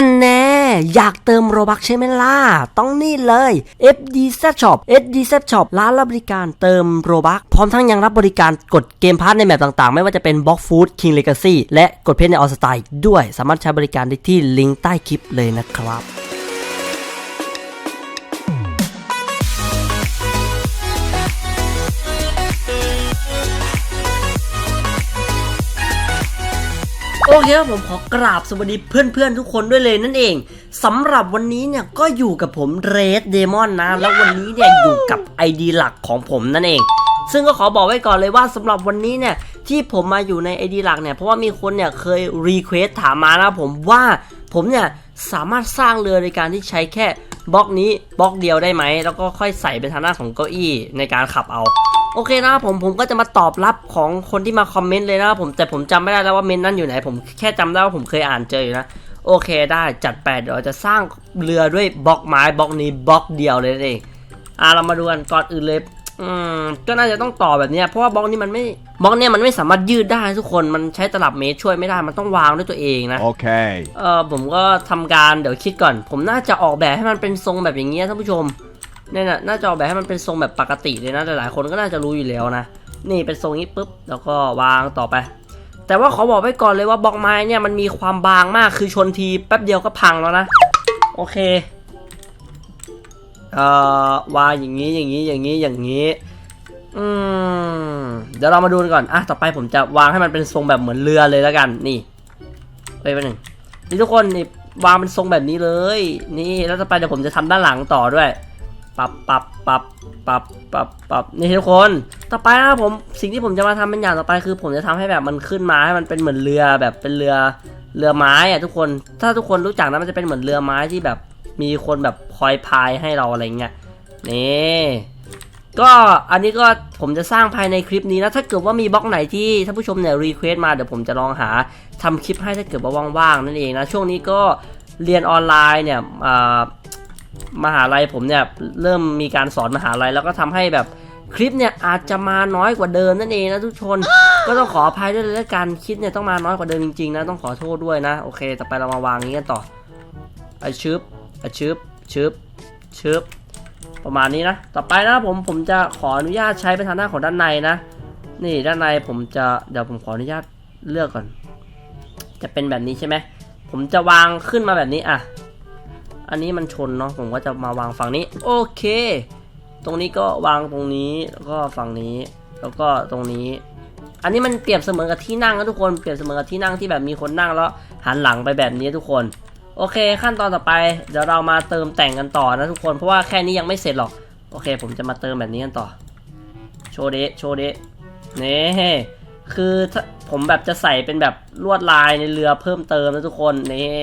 ฮันแน่อยากเติมโรบักใช่ไหมล่ะ ต้องนี่เลย FD z Shop FD z Shop ร้านรับบริการเติมโรบักพร้อมทั้งยังรับบริการกดเกมพาร์ทในแมปต่างๆ ไม่ว่าจะเป็น Box Food King Legacy และกดเพชรในออสไตล์ด้วย สามารถใช้บริการได้ที่ลิงก์ใต้คลิปเลยนะครับ โอเคครับผมขอกราบสวัสดีเพื่อนๆ ทุกคนด้วยเลยนั่นเองสำหรับวันนี้เนี่ยก็อยู่กับผมเรดเดมอนนะ แล้ววันนี้เนี่ยอยู่กับ ID หลักของผมนั่นเอง ซึ่งก็ขอบอกไว้ก่อนเลยว่าสำหรับวันนี้เนี่ยที่ผมมาอยู่ใน ID หลักเนี่ยเพราะว่ามีคนเนี่ยเคยรีเควสถามมานะผมว่าผมเนี่ยสามารถสร้างเรือในการที่ใช้แค่บล็อกนี้บล็อกเดียวได้ไหม แล้วก็ค่อยใส่เป็นทางหน้าของเก้าอี้ในการขับเอา โอเคนะครับผมผมก็จะมาตอบรับของคนที่มาคอมเมนต์เลยนะครับผมแต่ผมจำไม่ได้แล้วว่าเมนต์นั้นอยู่ไหน ผมแค่จำได้ว่าผมเคยอ่านเจออยู่นะโอเคได้จัดไปเดี๋ยวเราจะสร้างเรือด้วยบล็อกไม้บล็อกนี้บล็อกเดียวเลยนั่นเองอะเรามาดูกันก่อนอื่นเลยอืมก็น่าจะต้องต่อแบบเนี้ยเพราะว่าบล็อกนี้มันไม่บล็อกเนี้ยมันไม่สามารถยืดได้ทุกคนมันใช้ตลับเมตรช่วยไม่ได้มันต้องวางด้วยตัวเองนะ Okay. เออผมก็ทำการเดี๋ยวคิดก่อน ผมน่าจะออกแบบให้มันเป็นทรงแบบอย่างเงี้ยท่านผู้ชม เนี่ยนะหน่าจอแบบให้มันเป็นทรงแบบปกติเลยนะหลายๆคนก็น่าจะรู้อยู่แล้วนะนี่เป็นทรงนี้ปุ๊บแล้วก็วางต่อไป แต่ว่าขอบอกไว้ก่อนเลยว่าบล็อกไม้เนี่ยมันมีความบางมากคือชนทีแป๊บเดียวก็พังแล้วนะโอเคเอ่อวางอย่างนี้อย่างนี้อย่างนี้อย่างนี้อืมเดี๋ยวเรามาดูกันก่อนอะต่อไปผมจะวางให้มันเป็นทรงแบบเหมือนเรือเลยแล้วกันนี่ไปไปหนึ่งนี่ทุกคนนี่วางเป็นทรงแบบนี้เลย นี่แล้วต่อไปเดี๋ยวผมจะทำด้านหลังต่อด้วย ปรับปรับปรับปรับปรับปรับนี่ทุกคน ต่อไปนะผมสิ่งที่ผมจะมาทำเป็นอย่างต่อไปคือ ผมจะทำให้แบบมันขึ้นมาให้มันเป็นเหมือนเรือแบบเป็นเรือเรือไม้อะทุกคนถ้าทุกคนรู้จักนะมันจะเป็นเหมือนเรือไม้ที่แบบมีคนแบบคอยพายให้เราอะไรเงี้ยนี่ก็อันนี้ก็ผมจะสร้างภายในคลิปนี้นะถ้าเกิดว่ามีบล็อกไหนที่ท่านผู้ชมเนี่ยรีเควสมาเดี๋ยวผมจะลองหาทำคลิปให้ถ้าเกิดว่าว่างๆนั่นเองนะช่วงนี้ก็เรียนออนไลน์เนี่ยอ่า มหาลัยผมเนี่ยเริ่มมีการสอนมหาลัยแล้วก็ทำให้แบบคลิปเนี่ยอาจจะมาน้อยกว่าเดิมนั่นเองนะทุกคนก็ต้องขออภัยด้วยเลยละกันคลิปเนี่ยต้องมาน้อยกว่าเดิมจริงๆนะต้องขอโทษด้วยนะโอเค ต่อไปเรามาวางอย่างนี้กันต่อไอชึบไอชึบชึบชึบประมาณนี้นะ ต่อไปนะผมผมจะขออนุญาตใช้เป็นทางหน้าของด้านในนะ นี่ด้านในผมจะเดี๋ยวผมขออนุญาตเลือกก่อน จะเป็นแบบนี้ใช่ไหมผมจะวางขึ้นมาแบบนี้อะ อันนี้มันชนเนาะผมก็จะมาวางฝั่งนี้ โอเค ตรงนี้ก็วางตรงนี้แล้วก็ฝั่งนี้ แล้วก็ตรงนี้ อันนี้มันเปรียบเสมือนกับที่นั่งนะทุกคนเปรียบเสมือนกับที่นั่งที่แบบมีคนนั่งแล้วหันหลังไปแบบนี้ทุกคนโอเค ขั้นตอนต่อไปเดี๋ยวเรามาเติมแต่งกันต่อนะทุกคนเพราะว่าแค่นี้ยังไม่เสร็จหรอกโอเค ผมจะมาเติมแบบนี้กันต่อโชว์เดะโชว์เดะนี่คือถ้าผมแบบจะใส่เป็นแบบลวดลายในเรือเพิ่มเติมนะทุกคนนี่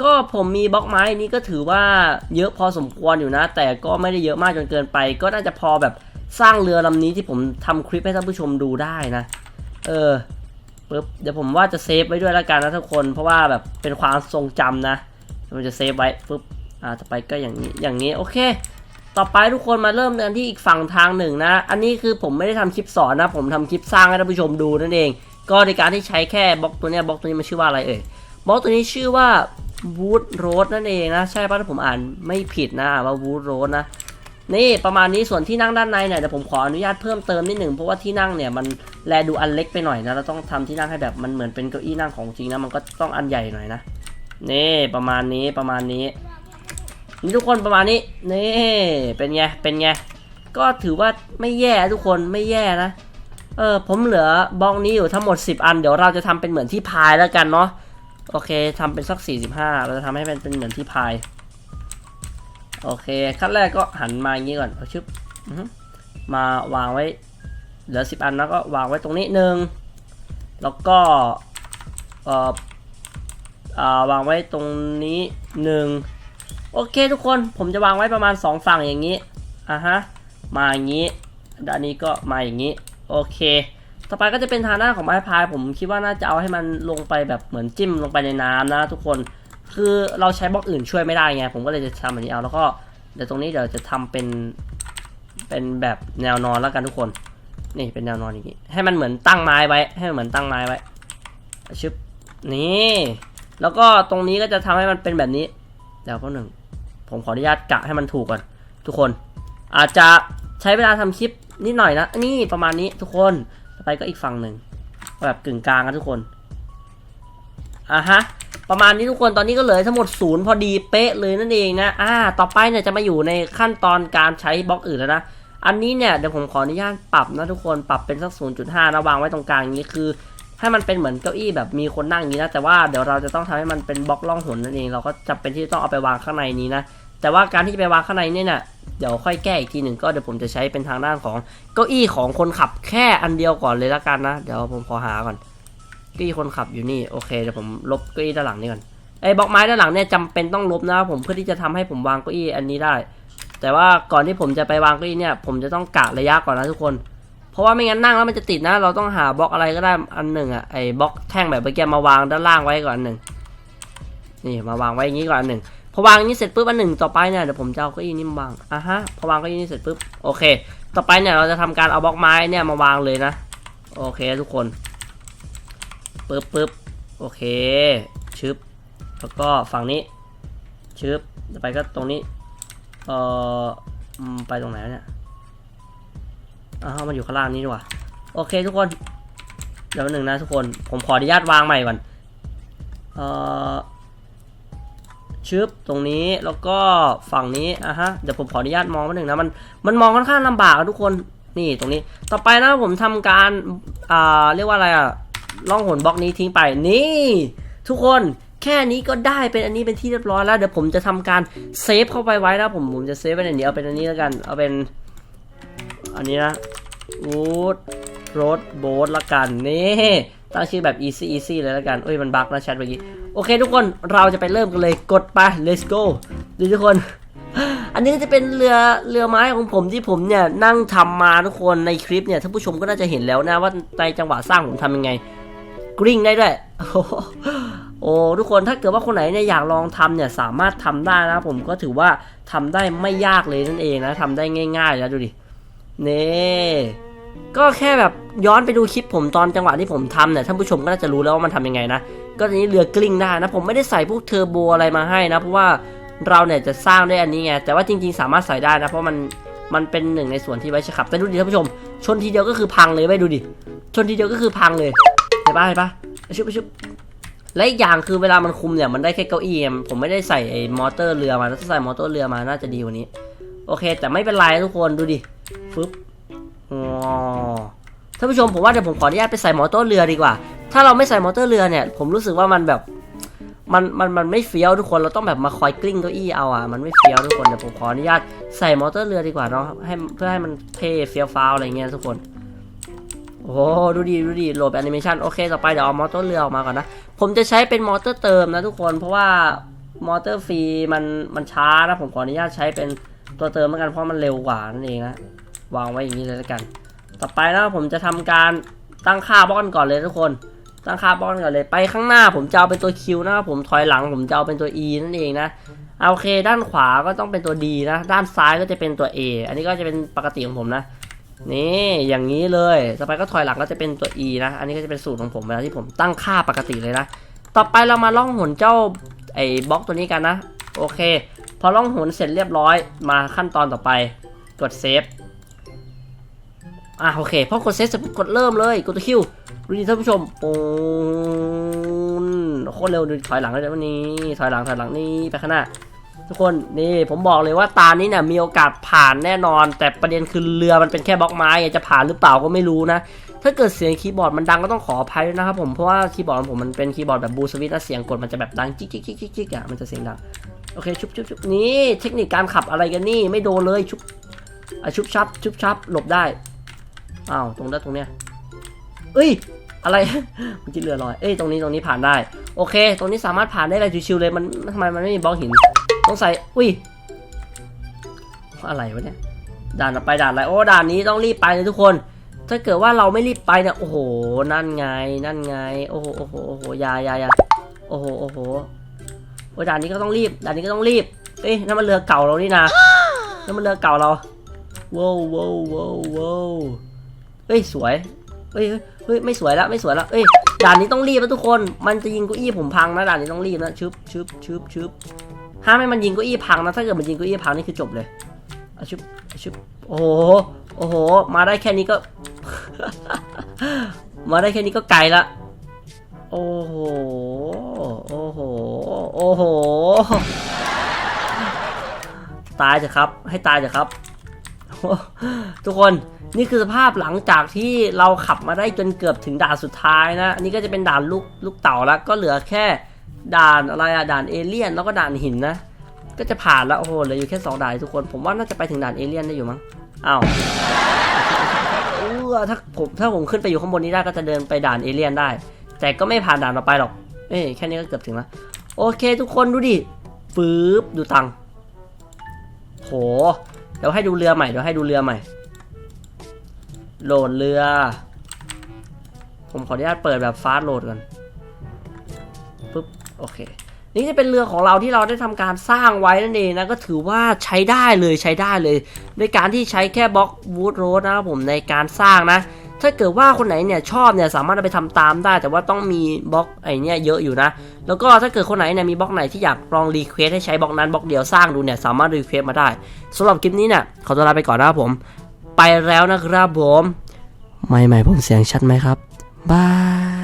ก็ผมมีบล็อกไม้นี้ก็ถือว่าเยอะพอสมควรอยู่นะ แต่ก็ไม่ได้เยอะมากจนเกินไป ก็น่าจะพอแบบสร้างเรือลำนี้ที่ผมทำคลิปให้ท่านผู้ชมดูได้นะ เออปึ๊บเดี๋ยวผมว่าจะเซฟไว้ด้วยล้วกันนะทุกคน เพราะว่าแบบเป็นความทรงจำนะผมจะเซฟไว้ปึ๊บอ่าต่อไปก็อย่างนี้อย่างนี้โอเค ต่อไปทุกคนมาเริ่มกันที่อีกฝั่งทางหนึ่งนะ อันนี้คือผมไม่ได้ทำคลิปสอนนะ ผมทำคลิปสร้างให้ท่านผู้ชมดูนั่นเอง ก็ในการที่ใช้แค่บล็อกตัวนี้บล็อกตัวนี้มันชื่อว่าอะไรเอ่ยบล็อกตัวนี้ชื่อว่า Wood Road นั่นเองนะ ใช่ป่ะถ้าผมอ่านไม่ผิดนะอ่าว่า Wood Road นะ นี่ประมาณนี้ส่วนที่นั่งด้านในเนี่ยเดี๋ยวผมขออนุญาตเพิ่มเติมนิดหนึ่งเพราะว่าที่นั่งเนี่ยมันแลดูอันเล็กไปหน่อยนะเราต้องทำที่นั่งให้แบบมันเหมือนเป็นเก้าอี้นั่งของจริงนะมันก็ต้องอันใหญ่หน่อยนะนี่ประมาณนี้ประมาณนี้นี่ทุกคนประมาณนี้นี่เป็นไงเป็นไงก็ถือว่าไม่แย่ทุกคนไม่แย่นะเออผมเหลือบล็อกนี้อยู่ทั้งหมด 10 อัน เดี๋ยวเราจะทำเป็นเหมือนที่พายแล้วกันเนาะ โอเคทำเป็นสัก 45 เราจะทำให้มันเป็นเหมือนที่พาย โอเคขั้นแรกก็หันมาอย่างนี้ก่อนเอาชึบมาวางไว้ เหลือ 10 อันแล้วก็วางไว้ตรงนี้หนึ่งแล้วก็เอ่อาวางไว้ตรงนี้หนึ่งโอเคทุกคนผมจะวางไว้ประมาณ 2 ฝั่งอย่างนี้อะฮะมาอย่างนี้ด้านนี้ก็มาอย่างนี้ โอเค ต่อไปก็จะเป็นทางหน้าของไม้พายผมคิดว่าน่าจะเอาให้มันลงไปแบบเหมือนจิ้มลงไปในน้ำนะทุกคน คือเราใช้บล็อกอื่นช่วยไม่ได้ไง ผมก็เลยจะทำแบบนี้เอาแล้วก็เดี๋ยวตรงนี้เดี๋ยวจะทำเป็นเป็นแบบแนวนอนแล้วกันทุกคน นี่เป็นแนวนอนอย่างนี้ ให้มันเหมือนตั้งไม้ไว้ ให้มันเหมือนตั้งไม้ไว้ชึบนี่แล้วก็ตรงนี้ก็จะทำให้มันเป็นแบบนี้เดี๋ยวก็หนึ่งผมขออนุญาตกะให้มันถูกก่อน ทุกคน อาจจะใช้เวลาทำคลิปนิดหน่อยนะ นี่ประมาณนี้ทุกคน ไปก็อีกฝั่งหนึ่งแบบกึ่งกลางนะทุกคนอะฮะประมาณนี้ทุกคนตอนนี้ก็เหลือทั้งหมดศูนย์พอดีเป๊ะเลยนั่นเองนะอ่าต่อไปเนี่ยจะมาอยู่ในขั้นตอนการใช้บล็อกอื่นแล้วนะอันนี้เนี่ยเดี๋ยวผมขออนุญาตปรับนะทุกคนปรับเป็นสัก 0.5 นะวางไว้ตรงกลางอย่างนี้คือ ให้มันเป็นเหมือนเก้าอี้แบบมีคนนั่งอย่างนี้นะแต่ว่าเดี๋ยวเราจะต้องทำให้มันเป็นบล็อกล่องหนนั่นเองเราก็จำเป็นที่จะต้องเอาไปวางข้างในนี้นะแต่ว่าการที่ไปวางข้างในเนี่ยน่ะ เดี๋ยวค่อยแก้อีกทีหนึ่งก็เดี๋ยวผมจะใช้เป็นทางด้านของเก้าอี้ของคนขับแค่อันเดียวก่อนเลยละกันนะ เดี๋ยวผมขอหาก่อนเก้าอี้คนขับอยู่นี่โอเคเดี๋ยวผมลบเก้าอี้ด้านหลังนี่ก่อนไอ้บล็อกไม้ด้านหลังเนี่ยจำเป็นต้องลบนะครับผมเพื่อที่จะทำให้ผมวางเก้าอี้อันนี้ได้ แต่ว่าก่อนที่ผมจะไปวางเก้าอี้เนี่ย ผมจะต้องกะระยะก่อนนะทุกคน เพราะว่าไม่งั้นนั่งแล้วมันจะติดนะ เราต้องหาบล็อกอะไรก็ได้อันหนึ่งอะไอ้บล็อกแท่งแบบเมื่อกี้มาวางด้านล่างไว้ก่อนหนึ่งนี่มาวางไว้อย่างนี้ก่อนหนึ่ง พอวางอย่างนี้เสร็จปุ๊บอันหนึ่งต่อไปเนี่ยเดี๋ยวผมจะเอาเก้าอี้นี่มาวางอะฮะพอวางเก้าอี้นี่เสร็จปุ๊บโอเค ต่อไปเนี่ยเราจะทำการเอาบล็อกไม้เนี่ยมาวางเลยนะโอเคทุกคนปึ๊บปึ๊บโอเคชึบแล้วก็ฝั่งนี้ชึบต่อไปก็ตรงนี้เอ่อไปตรงไหนเนี่ยอ้าวมันอยู่ข้างล่างนี้ดีกว่าโอเคทุกคนเดี๋ยวหนึ่งนะทุกคนผมขออนุญาตวางใหม่ก่อนเอ่อ ชึบตรงนี้แล้วก็ฝั่งนี้อะฮะเดี๋ยวผมขออนุญาตมองแป๊บหนึ่งนะมันมันมองค่อนข้างลำบากอะทุกคนนี่ตรงนี้ต่อไปนะผมทำการอ่าเรียกว่าอะไรอะล่องหนบล็อกนี้ทิ้งไปนี่ ทุกคนแค่นี้ก็ได้เป็นอันนี้เป็นที่เรียบร้อยแล้วเดี๋ยวผมจะทำการเซฟเข้าไปไว้นะผมผมจะเซฟไว้ในนี้เอาเป็นอันนี้แล้วกันเอาเป็นอันนี้นะวูดรดโบ๊ทละกันนี่ตั้งชื่อแบบ easy easy เลยละกันเอ้ยมันบั๊กนะแชทเมื่อกี้ โอเคทุกคนเราจะไปเริ่มกันเลยกดไป let's go ดูทุกคน อันนี้จะเป็นเรือเรือไม้ของผมที่ผมเนี่ยนั่งทำมาทุกคนในคลิปเนี่ยท่านผู้ชมก็น่าจะเห็นแล้วนะว่าในจังหวะสร้างผมทำยังไง กริ้งได้ด้วยโอ้โหทุกคนถ้าเกิดว่าคนไหนเนี่ยอยากลองทำเนี่ยสามารถทำได้นะผมก็ถือว่าทำได้ไม่ยากเลยนั่นเองนะทำได้ง่ายๆแล้วดูดิเน่ก็แค่แบบย้อนไปดูคลิปผมตอนจังหวะที่ผมทำเนี่ยท่านผู้ชมก็น่าจะรู้แล้วว่ามันทำยังไงนะ ก็ทีนี้เรือกลิ้งได้นะ ผมไม่ได้ใส่พวกเทอร์โบอะไรมาให้นะ เพราะว่าเราเนี่ยจะสร้างด้วยอันนี้ไง แต่ว่าจริง ๆ สามารถใส่ได้นะ เพราะมันมันเป็นหนึ่งในส่วนที่ไว้ขับ แต่ดูดิท่านผู้ชม ชนทีเดียวก็คือพังเลยไปดูดิ ชนทีเดียวก็คือพังเลยเห็นปะเห็นปะชุบชุบและอีกอย่างคือเวลามันคุมเนี่ยมันได้แค่เก้าอี้ผมไม่ได้ใส่ไอ้มอเตอร์เรือมาถ้าใส่มอเตอร์เรือมาน่าจะดีกว่านี้ โอเค แต่ไม่เป็นไรทุกคนดูดิฟึบอ๋อท่านผู้ชมผมว่าเดี๋ยวผมขออนุญาตไปใส่มอเตอร์เรือดีกว่า ถ้าเราไม่ใส่มอเตอร์เรือเนี่ย ผมรู้สึกว่ามันแบบมันมันมันไม่เฟี้ยวทุกคนเราต้องแบบมาคอยกลิ้งเก้าอี้เอาอะมันไม่เฟี้ยวทุกคนเดี๋ยวผมขออนุญาตใส่มอเตอร์เรือดีกว่าเนาะให้เพื่อให้มันเท่เฟี้ยวฟ้าวอะไรเงี้ยทุกคนโอ้ดูดีดูดีโหลดแอนิเมชันโอเคต่อไปเดี๋ยวเอามอเตอร์เรือออกมาก่อนนะผมจะใช้เป็นมอเตอร์เติมนะทุกคนเพราะว่ามอเตอร์ฟรีมันมันช้านะผมขออนุญาตใช้เป็นตัวเติมแล้วกันเพราะมันเร็วกว่านั่นเองนะวางไว้อย่างนี้เลยแล้วกัน ต่อไปนะผมจะทำการตั้งค่าบล็อกกันก่อนเลยทุกคน ตั้งค่าบอกกันก่อนเลยไปข้างหน้าผมจะเอาเป็นตัว Q นะครับผมถอยหลังผมจะเอาเป็นตัว E นั่นเองนะโอเค ด้านขวาก็ต้องเป็นตัว D นะ ด้านซ้ายก็จะเป็นตัว A อันนี้ก็จะเป็นปกติของผมนะนี่อย่างนี้เลยต่อไปก็ถอยหลังก็จะเป็นตัว E นะ อันนี้ก็จะเป็นสูตรของผมเวลาที่ผมตั้งค่าปกติเลยนะ ต่อไปเรามาล่องหนเจ้าไอ้บล็อกตัวนี้กันนะ โอเค พอล่องหนเสร็จเรียบร้อยมาขั้นตอนต่อไป กดเซฟอะโอเคพอกดเซฟเสร็จกดเริ่มเลยกดตัวคิว ดูดิท่านผู้ชมปูนโคตรเร็วดูถอยหลังเลยวันนี้ถอยหลังถอยหลังนี่ไปข้างหน้าทุกคนนี่ผมบอกเลยว่าตานี้เนี่ยมีโอกาสผ่านแน่นอน แต่ประเด็นคือเรือมันเป็นแค่บล็อกไม้จะผ่านหรือเปล่าก็ไม่รู้นะ ถ้าเกิดเสียงคีย์บอร์ดมันดังก็ต้องขออภัยด้วยนะครับผมเพราะว่าคีย์บอร์ดผมมันเป็นคีย์บอร์ดแบบบูสวิตนะเสียงกดมันจะแบบดังจิ๊กจิ๊กจิ๊กจิ๊กจิ๊กอะมันจะเสียงดังโอเคชุบชุบชุบนี่เทคนิคการขับอะไรกันนี่ไม่โดนเลยชุบอะชุบชับชุบชับหลบได้อ้าวตรงนั้นตรงเนี้ยเอ้ย อะไรเมื่อกี้เรือลอยเอ้ยตรงนี้ตรงนี้ผ่านได้ โอเค ตรงนี้สามารถผ่านได้เลยชิวๆเลยมันทำไมมันไม่มีบล็อกหินต้องใส่อุ้ยอะไรวะเนี่ยด่านต่อไปด่านอะไรโอ้ด่านนี้ต้องรีบไปเลยทุกคน ถ้าเกิดว่าเราไม่รีบไปเนี่ยโอ้โหนั่นไงนั่นไงโอ้โหโอ้โหโอ้โหยายายาโอ้โหโอ้โหโอ้ด่านนี้ก็ต้องรีบด่านนี้ก็ต้องรีบเอ้ยนั่นมันเรือเก่าเรานี่นะนั่นมันเรือเก่าเราว้าวว้าวว้าวว้าวเฮ้ยสวย เฮ้ยเฮ้ยไม่สวยแล้วไม่สวยแล้วเอ้ยด่านนี้ต้องรีบนะทุกคน มันจะยิงเก้าอี้ผมพังนะด่านนี้ต้องรีบนะชึบชึบชึบชึบห้ามให้มันยิงเก้าอี้พังนะถ้าเกิดมันยิงเก้าอี้พังนี่คือจบเลยอะชึบอะชึบโอ้โหโอ้โห มาได้แค่นี้ก็ มาได้แค่นี้ก็ไกลละโอ้โหโอ้โหโอ้โหตายเถอะครับ ให้ตายเถอะครับ ทุกคนนี่คือสภาพหลังจากที่เราขับมาได้จนเกือบถึงด่านสุดท้ายนะ อันนี้ก็จะเป็นด่านลูกลูกเต่าแล้ว ก็เหลือแค่ด่านอะไรอะด่านเอเลี่ยนแล้วก็ด่านหินนะ ก็จะผ่านแล้วโอ้โหเหลืออยู่แค่สองด่านทุกคน ผมว่าน่าจะไปถึงด่านเอเลี่ยนได้อยู่มั้งอ้าวเออถ้าผมถ้าผมขึ้นไปอยู่ข้างบนนี้ได้ก็จะเดินไปด่านเอเลี่ยนได้ แต่ก็ไม่ผ่านด่านต่อไปหรอกเอ้แค่นี้ก็เกือบถึงแล้วโอเค ทุกคนดูดิฟืบดูตังโห ดี๋ยวให้ดูเรือใหม่เดี๋ยวให้ดูเรือใหม่ โหลดเรือ ผมขออนุญาตเปิดแบบฟาสโหลดก่อนปุ๊บโอเค นี่จะเป็นเรือของเราที่เราได้ทำการสร้างไว้นั่นเองนะก็ถือว่าใช้ได้เลยใช้ได้เลย ในการที่ใช้แค่บล็อกวูดโรดนะครับผมในการสร้างนะ ถ้าเกิดว่าคนไหนเนี่ยชอบเนี่ยสามารถเอาไปทำตามได้ แต่ว่าต้องมีบล็อกไอเนี่ยเยอะอยู่นะ แล้วก็ถ้าเกิดคนไหนเนี่ยมีบล็อกไหนที่อยากลองรีเควสให้ใช้บล็อกนั้นบล็อกเดียวสร้างดูเนี่ยสามารถรีเควสมาได้สำหรับคลิปนี้เนี่ยขอตัวลาไปก่อนนะครับผม ไปแล้วนะครับผม ไม่ไม่ผมเสียงชัดไหมครับบาย